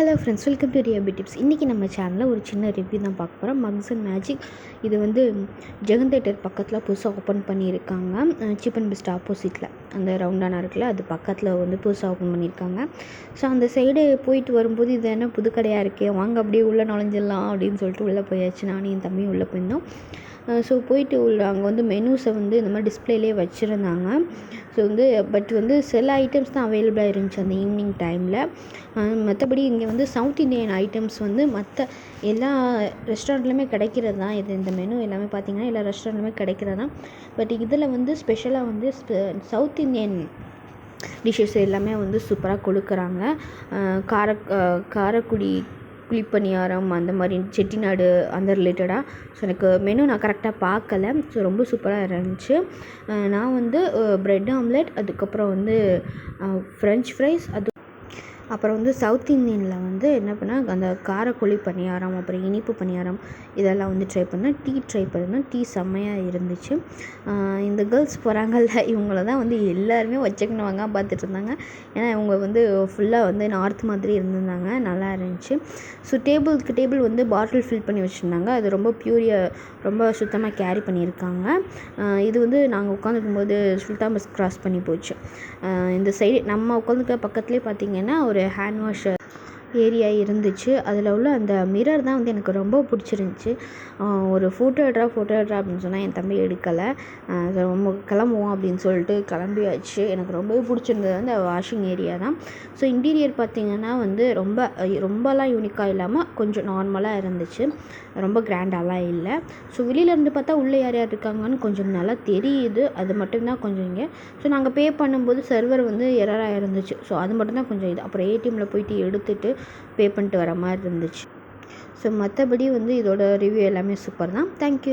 Hello friends welcome to ரியாபி tips இன்றைக்கி நம்ம சேனலில் ஒரு சின்ன ரிவ்யூ தான் பார்க்க போகிறோம் மக்ஸ் அண்ட் மேஜிக் இது வந்து ஜெகன் தேட்டர் பக்கத்தில் புதுசாக ஓப்பன் பண்ணியிருக்காங்க. சீப் அண்ட் பெஸ்ட் ஆப்போசிட்டில் அந்த ரவுண்டானா இருக்குல்ல அது பக்கத்தில் வந்து புதுசாக ஓப்பன் பண்ணியிருக்காங்க. ஸோ அந்த சைடு போயிட்டு வரும்போது இது என்ன புது கடையாக இருக்கே வாங்க அப்படியே உள்ளே நுழைஞ்சிடலாம் அப்படின்னு சொல்லிட்டு உள்ளே போயாச்சு. நானும் என் தம்பியும் உள்ளே போயிருந்தோம். ஸோ போயிட்டு உள்ள அங்கே வந்து மெனூஸை வந்து இந்த மாதிரி டிஸ்பிளேலே வச்சுருந்தாங்க. ஸோ வந்து பட் வந்து சில ஐட்டம்ஸ் தான் அவைலபிளாக இருந்துச்சு அந்த ஈவினிங் டைமில் மற்றபடி இங்கே வந்து சவுத் இண்டியன் ஐட்டம்ஸ் வந்து மற்ற எல்லா ரெஸ்டாரண்ட்லையுமே கிடைக்கிறது? தான் இது இந்த மெனு எல்லாமே பார்த்திங்கன்னா எல்லா ரெஸ்டாரண்ட்லையுமே கிடைக்கிறது? தான் பட் இதில் வந்து ஸ்பெஷலாக வந்து சவுத் இண்டியன் டிஷ்ஷஸ் எல்லாமே வந்து சூப்பராக கொடுக்குறாங்க. கார காரக்குடி குழிப்பணியாரம் அந்த மாதிரி செட்டிநாடு அந்த ரிலேட்டடாக ஸோ எனக்கு மெனு நான் கரெக்டாக பார்க்கல ஸோ ரொம்ப சூப்பராக இருந்துச்சு. நான் வந்து ப்ரெட் ஆம்லெட் அதுக்கப்புறம் வந்து ஃப்ரெஞ்ச் ஃப்ரைஸ் அது அப்புறம் வந்து சவுத் இந்தியனில் வந்து என்ன பண்ணால் அந்த காரக்குழி பணியாரம் அப்புறம் இனிப்பு பணியாரம் இதெல்லாம் வந்து ட்ரை பண்ணேன் டீ ட்ரை பண்ணேன் டீ செம்மையாக இருந்துச்சு. இந்த கேர்ள்ஸ் போகிறாங்கல்ல இவங்கள தான் வந்து எல்லாருமே வச்சுக்கணுவாங்க பார்த்துட்டு இருந்தாங்க ஏன்னா இவங்க வந்து ஃபுல்லாக வந்து நார்த் மாதிரி இருந்திருந்தாங்க நல்லா இருந்துச்சு. ஸோ டேபிளுக்கு டேபிள் வந்து பாட்டில் ஃபில் பண்ணி வச்சுருந்தாங்க. அது ரொம்ப பியூரியாக ரொம்ப சுத்தமாக கேரி பண்ணியிருக்காங்க. இது வந்து நாங்கள் உட்காந்துருக்கும்போது சுல்தான் பஸ் க்ராஸ் பண்ணி போச்சு. இந்த சைடு நம்ம உட்காந்துக்க பக்கத்துலேயே பார்த்திங்கன்னா ஒரு ഹാൻഡ് വാഷ് ஏரியா இருந்துச்சு. அதில் உள்ள அந்த மிரர் தான் வந்து எனக்கு ரொம்ப பிடிச்சிருந்துச்சி. ஒரு ஃபோட்டோ எடுறா ஃபோட்டோ எடுறா அப்படின்னு சொன்னால் என் தம்பி எடுக்கலை. ரொம்ப கிளம்புவோம் அப்படின்னு சொல்லிட்டு கிளம்பியாச்சு. எனக்கு ரொம்பவே பிடிச்சிருந்தது வந்து வாஷிங் ஏரியா தான். ஸோ இன்டீரியர் பார்த்திங்கன்னா வந்து ரொம்ப ரொம்பலாம் யூனிக்காக இல்லாமல் கொஞ்சம் நார்மலாக இருந்துச்சு. ரொம்ப கிராண்டாலாம் இல்லை. ஸோ வெளியிலேருந்து பார்த்தா உள்ளே யார் யார் இருக்காங்கன்னு கொஞ்சம் நல்லா தெரியுது. அது மட்டும்தான் கொஞ்சம் இங்கே. ஸோ நாங்கள் பே பண்ணும்போது சர்வர் வந்து எரராக இருந்துச்சு. ஸோ அது மட்டும்தான் கொஞ்சம் இது. அப்புறம் ஏடிஎம்மில் போயிட்டு எடுத்துகிட்டு பே பண்ணிட்டு வர மாதிரி இருந்துச்சு. ஸோ மற்றபடி வந்து இதோட ரிவ்யூ எல்லாமே சூப்பர் தான். தேங்க்யூ